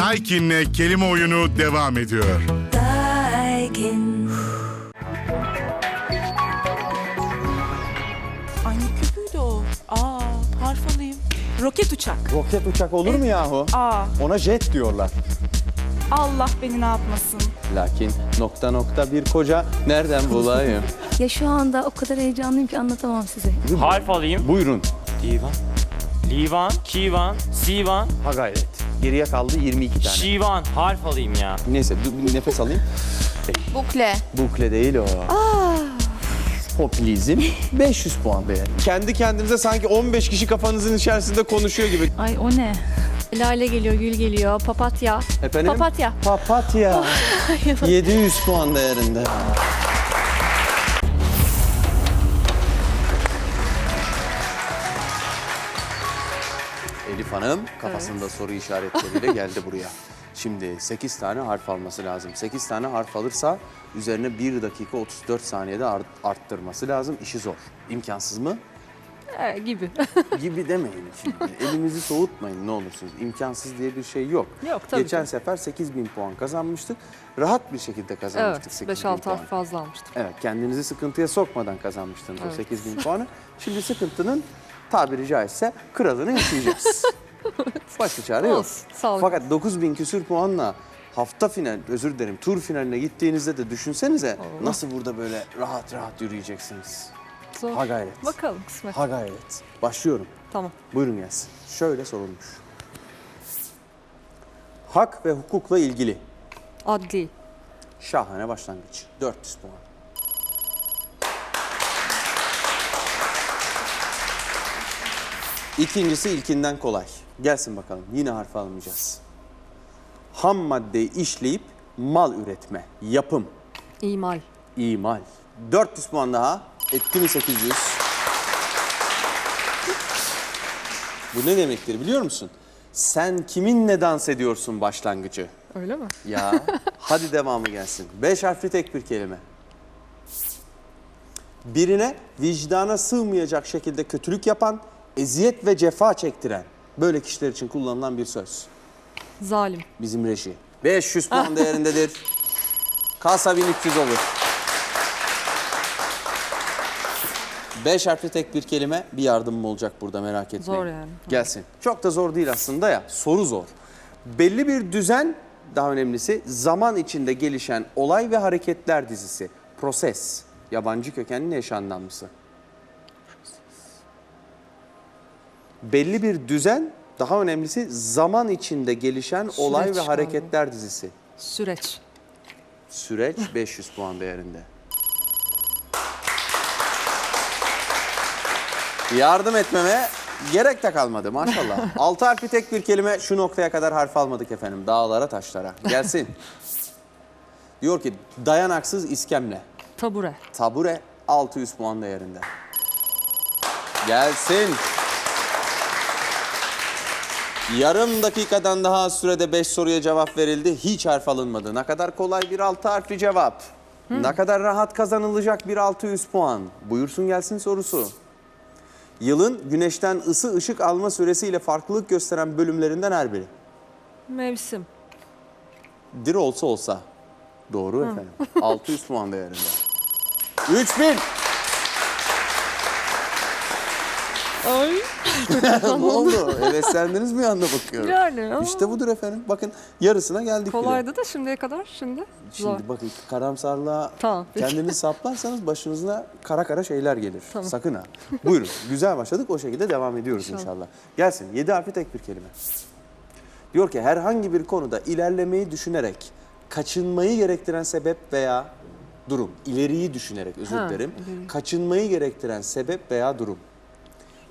Daikin'le kelime oyunu devam ediyor. Daikin. Ay ne o. Aa harf alayım. Roket uçak. Roket uçak olur mu yahu? Aa Ona jet diyorlar. Allah beni ne yapmasın. Lakin nokta nokta bir koca nereden bulayım? Ya şu anda o kadar heyecanlıyım ki anlatamam size. Harf alayım. Buyurun. Divan. Livan, Kivan, Sivan, Ha gayret. Geriye kaldı 22 tane. Şivan. Harf alayım ya. Neyse bir nefes alayım. Bukle. Bukle değil o. Popülizm 500 puan be. Kendi kendinize sanki 15 kişi kafanızın içerisinde konuşuyor gibi. Ay o ne? Lale geliyor, gül geliyor, papatya. Efendim? Papatya. Papatya. 700 puan değerinde. Hanım kafasında soru işaretleriyle geldi buraya. Şimdi 8 tane harf alması lazım. 8 tane harf alırsa üzerine 1 dakika 34 saniyede art- arttırması lazım. İşi zor. İmkansız mı? Ee, gibi. gibi demeyin şimdi. Elimizi soğutmayın ne olursunuz. İmkansız diye bir şey yok. Yok, tabii Geçen ki. sefer 8000 puan kazanmıştık. Rahat bir şekilde kazanmıştık evet, 8000 5-6 puan. harf fazla almıştık. Evet kendinizi sıkıntıya sokmadan kazanmıştınız o Evet. 8000 puanı. Şimdi sıkıntının tabiri caizse kralını yaşayacağız. Başka çare yok. Olsun, sağlık Fakat 9000 küsür puanla hafta final, özür dilerim tur finaline gittiğinizde de düşünsenize nasıl burada böyle rahat rahat yürüyeceksiniz. Zor. Ha gayret. Bakalım kısmet. Ha gayret. Başlıyorum. Tamam. Buyurun gelsin. Şöyle sorulmuş. Hak ve hukukla ilgili Adli. şahane başlangıç. 400 puan. İkincisi ilkinden kolay. Gelsin bakalım. Yine harf almayacağız. Ham maddeyi işleyip mal üretme, yapım, İmal. imal. 400 puan daha. Etti mi 800? Bu ne demektir biliyor musun? Sen kiminle dans ediyorsun başlangıcı. Öyle mi? Ya hadi devamı gelsin. Beş harfli tek bir kelime. Birine vicdana sığmayacak şekilde kötülük yapan, eziyet ve cefa çektiren böyle kişiler için kullanılan bir söz. Zalim. Bizim reji. 500 puan değerindedir. Kasa 1300 olur. Beş harfli tek bir kelime bir yardımım olacak burada merak etmeyin. Zor yani. Gelsin. Çok da zor değil aslında ya. Soru zor. Belli bir düzen, daha önemlisi zaman içinde gelişen olay ve hareketler dizisi. Proses. Yabancı kökenli eş anlamlısı. Belli bir düzen, daha önemlisi zaman içinde gelişen olay ve hareketler dizisi. Süreç. Süreç 500 puan değerinde. Yardım etmeme gerek de kalmadı maşallah. Altı harfli tek bir kelime şu noktaya kadar harf almadık efendim. Dağlara taşlara. Gelsin. Diyor ki dayanaksız iskemle. Tabure. Tabure 600 puan değerinde. Gelsin. Yarım dakikadan daha az sürede 5 soruya cevap verildi. Hiç harf alınmadı. Ne kadar kolay bir 6 harfli cevap. Ne kadar rahat kazanılacak bir 600 puan. Buyursun gelsin sorusu. Yılın güneşten ısı ışık alma süresiyle farklılık gösteren bölümlerinden her biri. Mevsim. Dir olsa olsa. Doğru efendim. 600 puan değerinde. 3000. Ay. ne oldu? Heveslendiniz mi anda bakıyorum. Yani ama İşte budur efendim. Bakın yarısına geldik bile. Kolaydı da şimdiye kadar şimdi. Zor. Şimdi bakın karamsarlığa Tamam, kendinizi saplarsanız başınıza kara kara şeyler gelir. Tamam. Sakın ha. Buyurun. Güzel başladık. O şekilde devam ediyoruz inşallah. Gelsin. Yedi harfi tek bir kelime. Diyor ki herhangi bir konuda ilerlemeyi düşünerek kaçınmayı gerektiren sebep veya durum. İleriyi düşünerek özür dilerim. ileri. Kaçınmayı gerektiren sebep veya durum.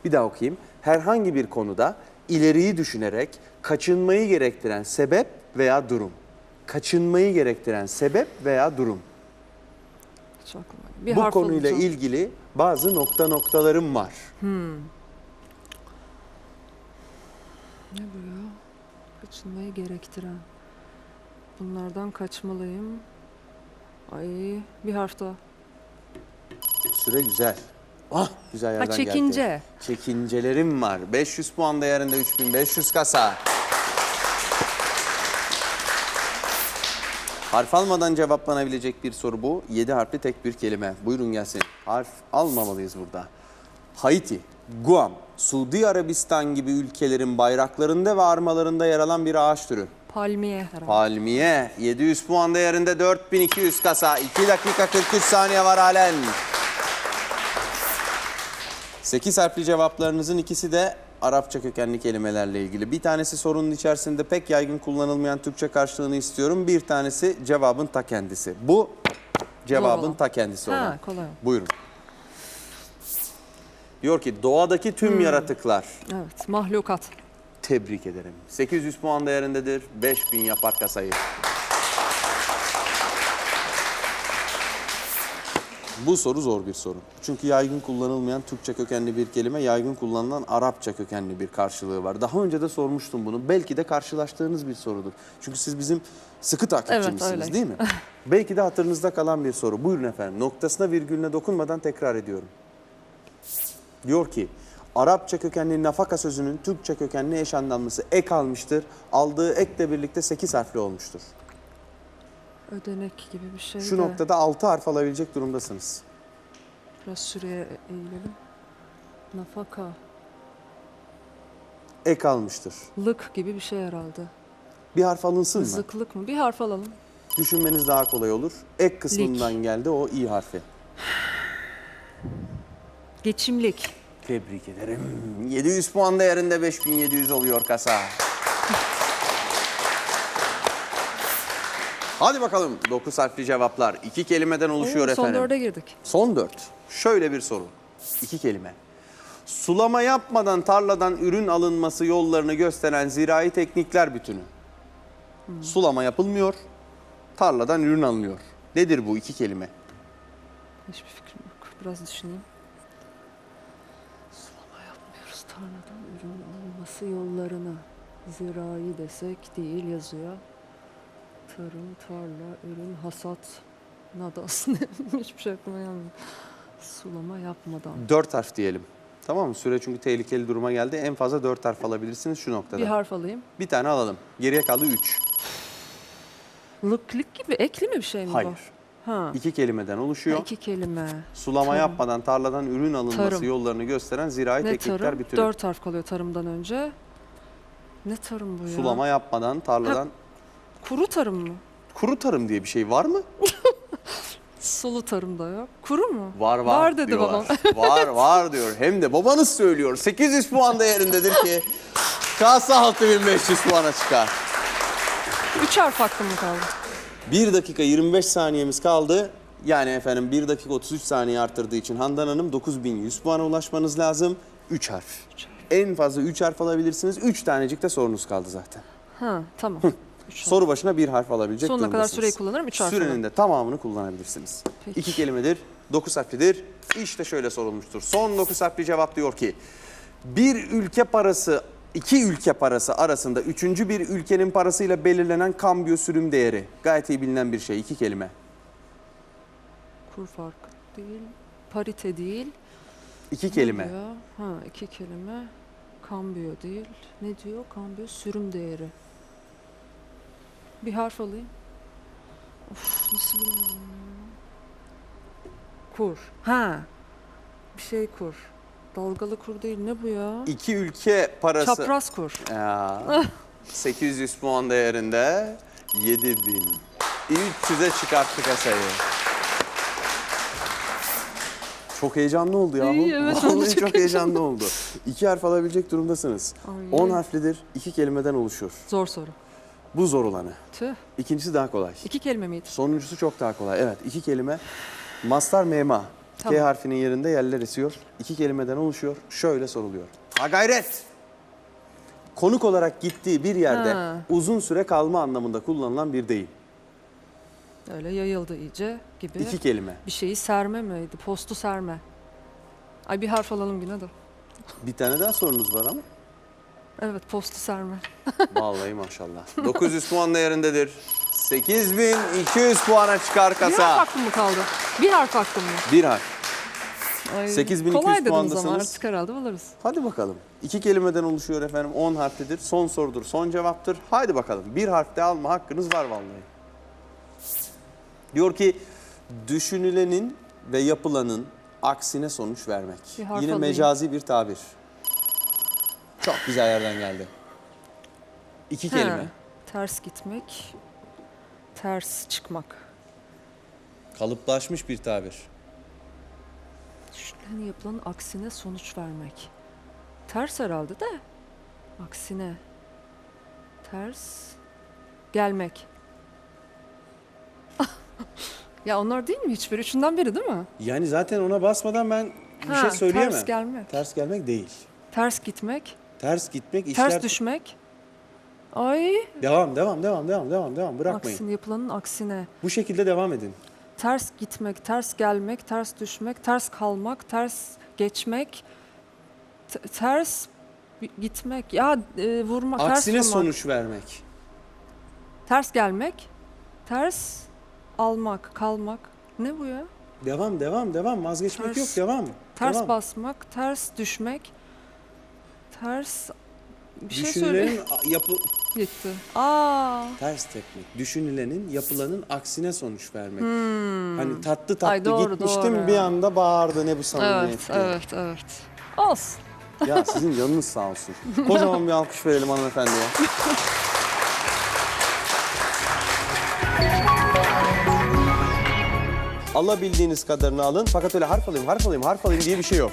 Bir daha okuyayım. Herhangi bir konuda ileriyi düşünerek kaçınmayı gerektiren sebep veya durum. Kaçınmayı gerektiren sebep veya durum. Hiç aklıma. Bir Bu harf konuyla alacağım. ilgili bazı nokta noktalarım var. Ne bu ya? Kaçınmayı gerektiren. Bunlardan kaçmalıyım. Ay bir harf daha. Süre güzel. Ah güzel yerden çekince. geldi. Çekincelerim var. 500 puan değerinde 3500 kasa. Harf almadan cevaplanabilecek bir soru bu. 7 harfli tek bir kelime. Buyurun gelsin. Harf almamalıyız burada. Haiti, Guam, Suudi Arabistan gibi ülkelerin bayraklarında ve armalarında yer alan bir ağaç türü. Palmiye herhalde. Palmiye 700 puan değerinde 4200 kasa. 2 dakika 43 saniye var halen. 8 harfli cevaplarınızın ikisi de Arapça kökenli kelimelerle ilgili. Bir tanesi sorunun içerisinde pek yaygın kullanılmayan Türkçe karşılığını istiyorum. Bir tanesi cevabın ta kendisi. Bu cevabın olan. ta kendisi Ha, olan. kolay. Buyurun. Diyor ki doğadaki tüm yaratıklar Evet, mahlukat. Tebrik ederim. 800 puan değerindedir. 5000 yapar kasayı. Bu soru zor bir soru. Çünkü yaygın kullanılmayan Türkçe kökenli bir kelime, yaygın kullanılan Arapça kökenli bir karşılığı var. Daha önce de sormuştum bunu. Belki de karşılaştığınız bir sorudur. Çünkü siz bizim sıkı takipçimizsiniz öyle. değil mi? Belki de hatırınızda kalan bir soru. Buyurun efendim. Noktasına virgülüne dokunmadan tekrar ediyorum. Diyor ki Arapça kökenli nafaka sözünün Türkçe kökenli eş anlamlısı ek almıştır. Aldığı ekle birlikte 8 harfli olmuştur. Ödenek gibi bir şey Şu de. noktada 6 harf alabilecek durumdasınız. Biraz şuraya eğilelim. Nafaka. Ek almıştır. Lık gibi bir şey herhalde. Bir harf alınsın mı? Zıklık mı? Bir harf alalım. Düşünmeniz daha kolay olur. Ek kısmından geldi o i harfi. Geçimlik. Tebrik ederim. 700 puan değerinde 5700 oluyor kasa. Hadi bakalım 9 harfli cevaplar. iki kelimeden oluşuyor Oo, efendim. Son dörde girdik. Son dört. Şöyle bir soru. İki kelime. Sulama yapmadan tarladan ürün alınması yollarını gösteren zirai teknikler bütünü. Sulama yapılmıyor, tarladan ürün alınıyor. Nedir bu iki kelime? Hiçbir fikrim yok. Biraz düşüneyim. Sulama yapmıyoruz. Tarladan ürün alınması yollarını. Zirai desek değil yazıyor. Tarım, tarla, ürün, hasat. Nadas ne? Hiçbir şey aklıma gelmiyor. Sulama yapmadan. Dört harf diyelim. Tamam mı? Süre çünkü tehlikeli duruma geldi. En fazla dört harf alabilirsiniz şu noktada. Bir Bir, harf alayım. tane alalım. Geriye kaldı üç. Lıklık gibi ekli mi bir şey mi Hayır. bu? Ha. İki kelimeden oluşuyor. Ha, iki kelime. Sulama Tarım. yapmadan tarladan ürün alınması Tarım. yollarını gösteren zirai Ne teknikler tarım? bütünü. Dört harf kalıyor tarımdan önce. Ne tarım bu ya? Sulama yapmadan tarladan Kuru tarım mı? kuru tarım diye bir şey var mı? Sulu tarım da yok. Kuru mu? Var var, Var dedi diyorlar. babam. var var diyor. Hem de babanız söylüyor. 800 puan değerindedir ki kasa 6500 puana çıkar. Üç harf hakkım mı kaldı? 1 dakika 25 saniyemiz kaldı. Yani efendim 1 dakika 33 saniye arttırdığı için Handan Hanım 9100 puana ulaşmanız lazım. 3 harf. En fazla 3 harf alabilirsiniz. 3 tanecik de sorunuz kaldı zaten. Ha tamam. Üç harf. Soru başına bir harf alabilecek Sonuna kadar durumdasınız. süreyi kullanırım, üç harf Sürenin de tamamını kullanabilirsiniz. Peki. İki kelimedir, dokuz harflidir. İşte şöyle sorulmuştur. Son dokuz harfli cevap diyor ki, bir ülke parası, iki ülke parası arasında üçüncü bir ülkenin parasıyla belirlenen kambiyo sürüm değeri. Gayet iyi bilinen bir şey, iki kelime. Kur farkı değil. Parite değil. İki Ne kelime. diyor? Ha iki kelime. Kambiyo değil. Ne diyor? Kambiyo sürüm değeri. Bir harf alayım. Of nasıl ya. Kur. Ha. Bir şey kur. Dalgalı kur değil. Ne bu ya? İki ülke parası... Çapraz kur. Ya, 800 puan değerinde 7300'e çıkarttı kasayı. Çok heyecanlı oldu ya İyi, evet, ben de Vallahi çok çok heyecanlı oldu. İki harf alabilecek durumdasınız. Ay. 10 harflidir, iki kelimeden oluşur. Zor soru. Bu zor olanı. Tüh. İkincisi daha kolay. İki kelime miydi? Sonuncusu çok daha kolay. Evet, iki kelime. Mastar mema. Tamam. K harfinin yerinde yerler esiyor. İki kelimeden oluşuyor. Şöyle soruluyor. Ha gayret! Konuk olarak gittiği bir yerde Ha. uzun süre kalma anlamında kullanılan bir deyim. Öyle yayıldı iyice gibi. İki kelime. Bir şeyi serme miydi? Postu serme. Ay bir harf alalım yine de. Bir tane daha sorunuz var ama. Evet postu serme. Vallahi maşallah. 900 puan değerindedir. 8200 puana çıkar Bir harf kasa. hakkım mı kaldı? Bir harf hakkım mı? Bir harf. Ay, 8200 Kolay dediniz ama puandasınız. artık herhalde buluruz. Hadi bakalım. İki kelimeden oluşuyor efendim. 10 harflidir. Son sorudur. Son cevaptır. Haydi bakalım. Bir harf de alma hakkınız var vallahi. Diyor ki düşünülenin ve yapılanın aksine sonuç vermek. Bir harf Yine alayım. mecazi bir tabir. Çok güzel yerden geldi. İki kelime. Ters gitmek, ters çıkmak. Kalıplaşmış bir tabir. Düşünülen yapılanın aksine sonuç vermek. Ters herhalde de. Aksine. Ters. Gelmek. ya onlar değil mi hiçbir? Üçünden biri değil mi? Yani zaten ona basmadan ben bir Ha, şey söyleyemem. Ters gelmek. Ters gelmek değil. Ters gitmek. Ters gitmek işler... Ters düşmek. Ay. Devam, devam, devam, devam, devam, devam. Bırakmayın. Aksine yapılanın aksine. Bu şekilde devam edin. Ters gitmek, ters gelmek, ters düşmek, ters kalmak, ters geçmek, ters gitmek. Ya e, vurmak, Aksine ters vurmak. sonuç vermek. Ters gelmek, ters almak, kalmak. Ne bu ya? Devam, devam, devam. Vazgeçmek Ters- yok, devam. Ters devam. basmak, ters düşmek, ters bir şey söyle. Düşünülenin a- yapı... Gitti. Aa, Ters tepmek. Düşünülenin, yapılanın aksine sonuç vermek. Hani tatlı tatlı Hmm. Ay, doğru, gitmiştim doğru. bir anda bağırdı ne bu evet, samimiyet diye. evet, evet. Olsun. Ya sizin canınız sağ olsun. Kocaman bir alkış verelim hanımefendiye. Alabildiğiniz kadarını alın fakat öyle harf alayım, harf alayım, harf alayım diye bir şey yok.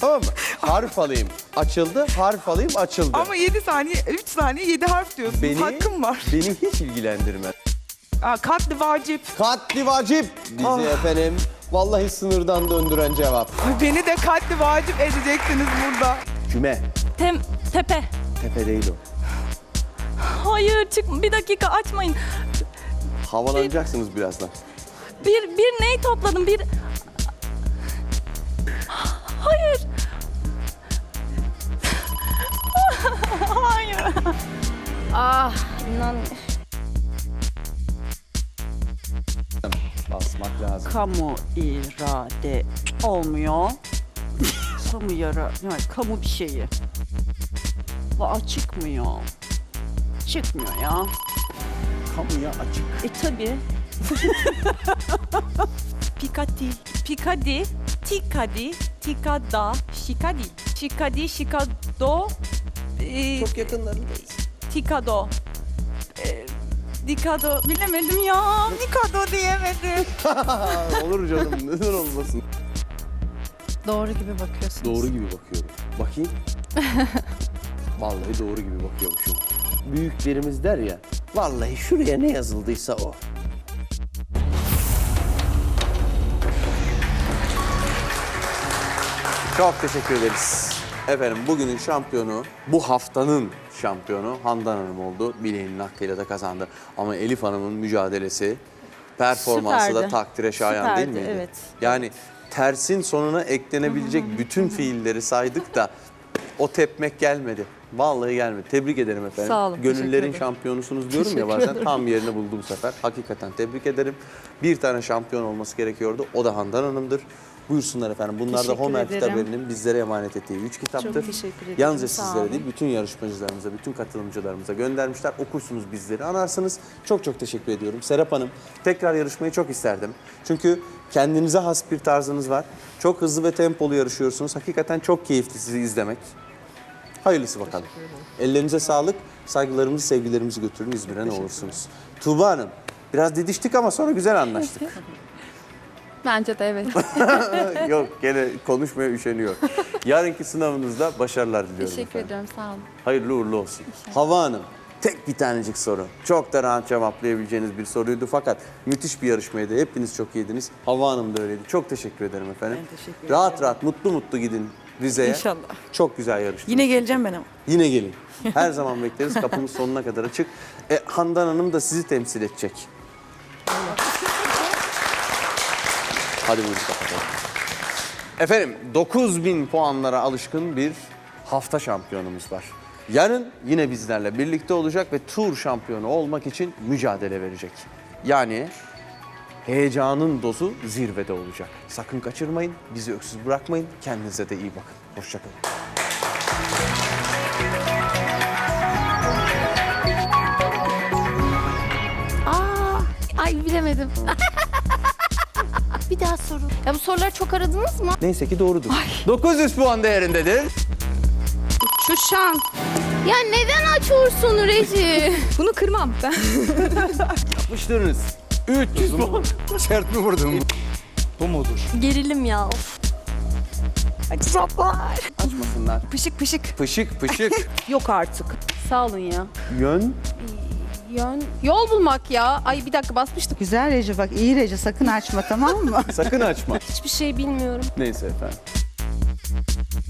Tamam mı? Harf alayım. Açıldı, harf alayım, açıldı. Ama 7 saniye, 3 saniye 7 harf diyorsunuz. Beni- Hakkım var. Beni hiç ilgilendirmez. Aa, katli vacip. Katli vacip bizi Ah. efendim. Vallahi sınırdan döndüren cevap. Ay, Beni de katli vacip edeceksiniz burada. Küme. Tem, tepe. Tepe değil o. Hayır çık bir dakika açmayın. Havalanacaksınız birazdan. Bir bir ney topladım bir Hayır. Hayır. Ah inan. Basmak lazım. kamu irade olmuyor. kamu yara, yani kamu bir şeyi. Va çıkmıyor. Çıkmıyor ya. Kamuya açık. E tabi. Pikati, Pikadi, Tikadi, Tikada, Şikadi, Şikadi, Şikado, e, Çok yakınlarındayız. Tikado. E, Dikado, bilemedim ya. Nikado diyemedim. Olur canım neden olmasın. Doğru gibi bakıyorsunuz. Doğru gibi bakıyorum. Bakayım. Vallahi doğru gibi bakıyormuşum. Büyüklerimiz der ya. Vallahi şuraya ne yazıldıysa o. Çok teşekkür ederiz. Efendim bugünün şampiyonu, bu haftanın şampiyonu Handan Hanım oldu. Bileğinin hakkıyla da kazandı. Ama Elif Hanım'ın mücadelesi, performansı da Süperdi. takdire şayan değil Süperdi, miydi? evet. Yani tersin sonuna eklenebilecek bütün fiilleri saydık da o tepmek gelmedi. Vallahi gelmedi. Tebrik ederim efendim. Sağ olun, teşekkür Gönüllerin ederim. şampiyonusunuz diyorum ya Teşekkür bazen ederim. tam yerini buldu bu sefer. Hakikaten tebrik ederim. Bir tane şampiyon olması gerekiyordu. O da Handan Hanım'dır. Buyursunlar efendim. Bunlar da Teşekkür Homer ederim. Kitabevi'nin bizlere emanet ettiği üç kitaptır. Çok teşekkür ederim, Yalnızca sağ sizlere olun. değil, bütün yarışmacılarımıza, bütün katılımcılarımıza göndermişler. Okursunuz bizleri, anarsınız. Çok çok teşekkür ediyorum. Serap Hanım, tekrar yarışmayı çok isterdim. Çünkü kendinize has bir tarzınız var. Çok hızlı ve tempolu yarışıyorsunuz. Hakikaten çok keyifli sizi izlemek. Hayırlısı bakalım. Ellerinize sağlık. Saygılarımızı, sevgilerimizi götürün İzmir'e ne olursunuz. Tuğba Hanım, biraz didiştik ama sonra güzel anlaştık. Bence de evet. Yok gene konuşmaya üşeniyor. Yarınki sınavınızda başarılar diliyorum Teşekkür efendim. ediyorum sağ olun. Hayırlı uğurlu olsun. Hava Hanım, tek bir tanecik soru. Çok da rahat cevaplayabileceğiniz bir soruydu fakat müthiş bir yarışmaydı. Hepiniz çok iyiydiniz. Hava Hanım da öyleydi. Çok teşekkür ederim efendim. Ben teşekkür rahat rahat, mutlu mutlu gidin Rize'ye. İnşallah. Çok güzel yarıştınız. Yine geleceğim ben ama. Yine gelin. Her zaman bekleriz. Kapımız sonuna kadar açık. E, Handan Hanım da sizi temsil edecek. Hadi buyurun kapatalım. Efendim 9000 puanlara alışkın bir hafta şampiyonumuz var. Yarın yine bizlerle birlikte olacak ve tur şampiyonu olmak için mücadele verecek. Yani heyecanın dozu zirvede olacak. Sakın kaçırmayın, bizi öksüz bırakmayın. Kendinize de iyi bakın. Hoşçakalın. Aa, ay bilemedim. Sorun. Ya bu soruları çok aradınız mı? Neyse ki doğrudur. 900 puan değerindedir. Şuşan. Ya neden açıyorsun Reji? Bunu kırmam ben. Yapıştırınız. 300 puan. Sert mi vurdum? Bu mudur? Gerilim ya. Of. Açmasınlar. Pışık pışık. Pışık pışık. Yok artık. Sağ olun ya. Yön. Yön. Yol bulmak ya. Ay bir dakika basmıştık. Güzel Rece bak iyi Rece sakın açma tamam mı? Sakın açma. Hiçbir şey bilmiyorum. Neyse efendim.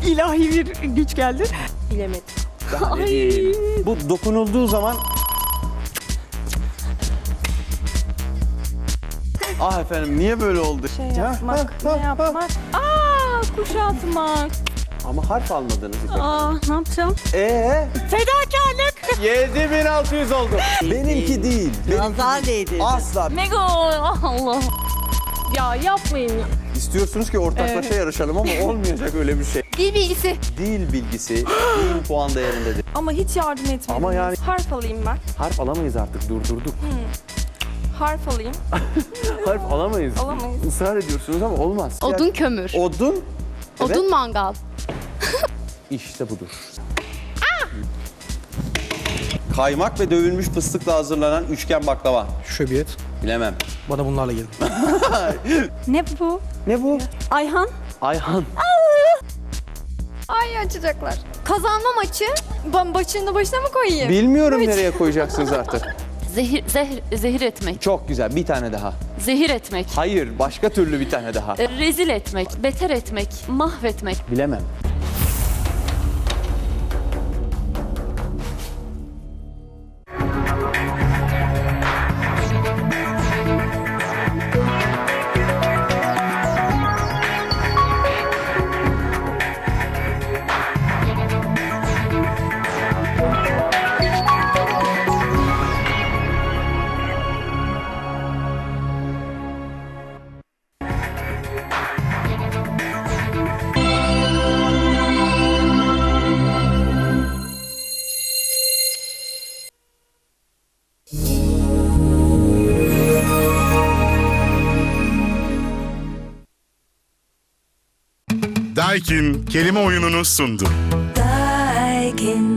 İlahi bir güç geldi. Bilemedim. Daha ne diyeyim? Bu dokunulduğu zaman Ah efendim niye böyle oldu? Şey yapmak, ne yapmak? Aa, kuşatmak. Ama harf almadınız. Aa, ne yapacağım? Ee? Fedakarlık. 7600 oldu. Benimki değil. Benim Nazar değdi. asla. Mego, Allah. Ya yapmayın ya. İstiyorsunuz ki ortaklaşa yarışalım ama olmayacak öyle bir şey. Dil bilgisi. Dil bilgisi 1000 puan değerindedir. Ama hiç yardım etmediniz. Ama yani- Harf alayım ben. Harf alamayız artık durdurduk. Harf alayım. Harf alamayız. Alamayız. Israr ediyorsunuz ama olmaz. Odun kömür. Odun. Evet. Odun mangal. İşte budur. Kaymak ve dövülmüş fıstıkla hazırlanan üçgen baklava. Şöbiyet. Bilemem. Bana bunlarla gelin. Ne bu? Ne bu? Ayhan. Ayhan. Ay açacaklar. Kazanma maçı. Ben başını başına mı koyayım? Bilmiyorum nereye koyacaksınız artık. Zehir, zehir, zehir etmek, Çok güzel. Bir tane daha. zehir etmek, Hayır, başka türlü bir tane daha. rezil etmek, beter etmek, mahvetmek, Bilemem. Daikin kelime oyununu sundu. Daikin